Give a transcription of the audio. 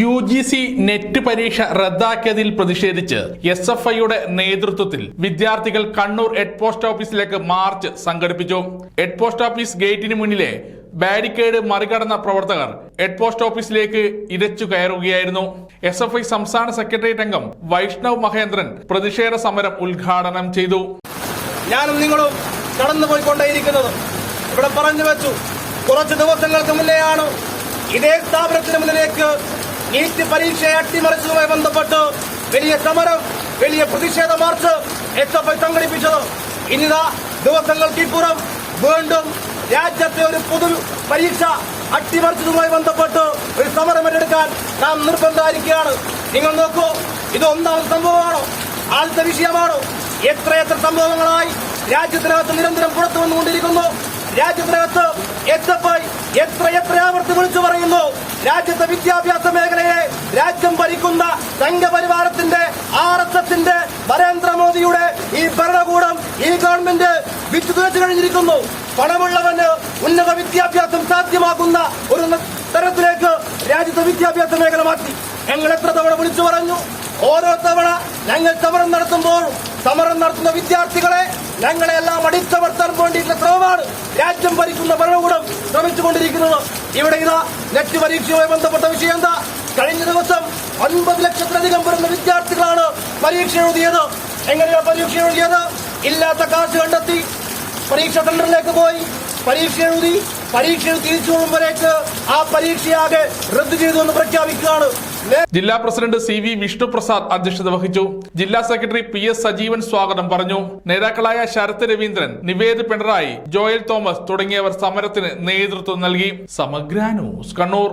U G C net പരീക്ഷ റദ്ദാക്കിയതിൽ പ്രതിഷേധിച്ച് S F ഐയുടെ നേതൃത്വത്തിൽ വിദ്യാർത്ഥികൾ കണ്ണൂർ ഹെഡ് പോസ്റ്റ് ഓഫീസിലേക്ക് മാർച്ച് സംഘടിപ്പിച്ചു. ഹെഡ് പോസ്റ്റ് ഓഫീസ് ഗേറ്റിന് മുന്നിലെ ബാരിക്കേഡ് മറികടന്ന പ്രവർത്തകർ ഹെഡ് പോസ്റ്റ് ഓഫീസിലേക്ക് ഇരച്ചു കയറുകയായിരുന്നു. എസ് എഫ് ഐ സംസ്ഥാന സെക്രട്ടേറിയറ്റ് അംഗം വൈഷ്ണവ് മഹേന്ദ്രൻ പ്രതിഷേധ സമരം ഉദ്ഘാടനം ചെയ്തു. ഞാനും നിങ്ങളും കടന്നുപോയിക്കൊണ്ടേയിരിക്കുന്നത് ഇവിടെ പറഞ്ഞു വെച്ചു. കുറച്ച് ദിവസങ്ങൾക്ക് മുന്നേയാണ് ഇതേ സ്ഥാപനത്തിന് മുന്നിലേക്ക് നീറ്റ് പരീക്ഷയെ അട്ടിമറിച്ചതുമായി ബന്ധപ്പെട്ട് വലിയ സമരം വലിയ പ്രതിഷേധ മാർച്ച് എസ് സംഘടിപ്പിച്ചത്. ഇനിതാ ദിവസങ്ങൾക്കിപ്പുറം വീണ്ടും രാജ്യത്തെ ഒരു പൊതു പരീക്ഷ അട്ടിമറിച്ചതുമായി ബന്ധപ്പെട്ട് ഒരു സമരം ഏറ്റെടുക്കാൻ നാം നിർബന്ധമായിരിക്കുകയാണ് നിങ്ങൾ നോക്കൂ ഇത് ഒന്നാമത് സംഭവമാണോ ആദ്യത്തെ വിഷയമാണോ. എത്രയെത്ര സംഭവങ്ങളായി രാജ്യത്തിനകത്ത് നിരന്തരം പുറത്തു വന്നുകൊണ്ടിരിക്കുന്നു. രാജ്യത്തിനകത്ത് എസ് എഫ് ഐ എത്ര എത്ര ആവർത്തി വിളിച്ചു പറയുന്നു. രാജ്യത്തെ വിദ്യാഭ്യാസ മേഖലയെ രാജ്യം ഭരിക്കുന്ന സംഘപരിവാരത്തിന്റെ ആർ എസ് എസിന്റെ നരേന്ദ്രമോദിയുടെ ഈ ഭരണകൂടം ഈ ഗവൺമെന്റ് വിറ്റ് തുറച്ചു കഴിഞ്ഞിരിക്കുന്നു. പണമുള്ളവന് ഉന്നത വിദ്യാഭ്യാസം സാധ്യമാക്കുന്ന ഒരു തരത്തിലേക്ക് രാജ്യത്തെ വിദ്യാഭ്യാസ മേഖല മാറ്റി. ഞങ്ങൾ എത്ര തവണ വിളിച്ചു പറഞ്ഞു? ഓരോ തവണ ഞങ്ങൾ സമരം നടത്തുമ്പോൾ സമരം നടത്തുന്ന വിദ്യാർത്ഥികളെ ഞങ്ങളെല്ലാം അടിച്ചവർത്താൻ വേണ്ടിയിട്ടുള്ള ശ്രമമാണ് രാജ്യം ഭരിക്കുന്ന ഭരണകൂടം ശ്രമിച്ചുകൊണ്ടിരിക്കുന്നത്. ഇവിടെ ഇതാ നെറ്റ് പരീക്ഷയുമായി ബന്ധപ്പെട്ട വിഷയം എന്താ? കഴിഞ്ഞ ദിവസം ഒൻപത് ലക്ഷത്തിലധികം വരുന്ന വിദ്യാർത്ഥികളാണ് പരീക്ഷ എഴുതിയത്. എങ്ങനെയാണ് പരീക്ഷ എഴുതിയത്? ഇല്ലാത്ത കാശ് കണ്ടെത്തി പരീക്ഷ സെന്ററിലേക്ക് പോയി. പരീക്ഷ എഴുതി പരീക്ഷ തിരിച്ചു വരുമ്പോഴേക്ക് ആ പരീക്ഷയാകെ റദ്ദു ചെയ്തു എന്ന് പ്രഖ്യാപിക്കുകയാണ്. ജില്ലാ പ്രസിഡന്റ് സി വി വിഷ്ണുപ്രസാദ് അധ്യക്ഷത വഹിച്ചു. ജില്ലാ സെക്രട്ടറി പി എസ് സജീവൻ സ്വാഗതം പറഞ്ഞു. നേതാക്കളായ ശരത് രവീന്ദ്രൻ നിവേദ് പിണറായി ജോയൽ തോമസ് തുടങ്ങിയവർ സമരത്തിന് നേതൃത്വം നൽകി. സമഗ്ര ന്യൂസ് കണ്ണൂർ.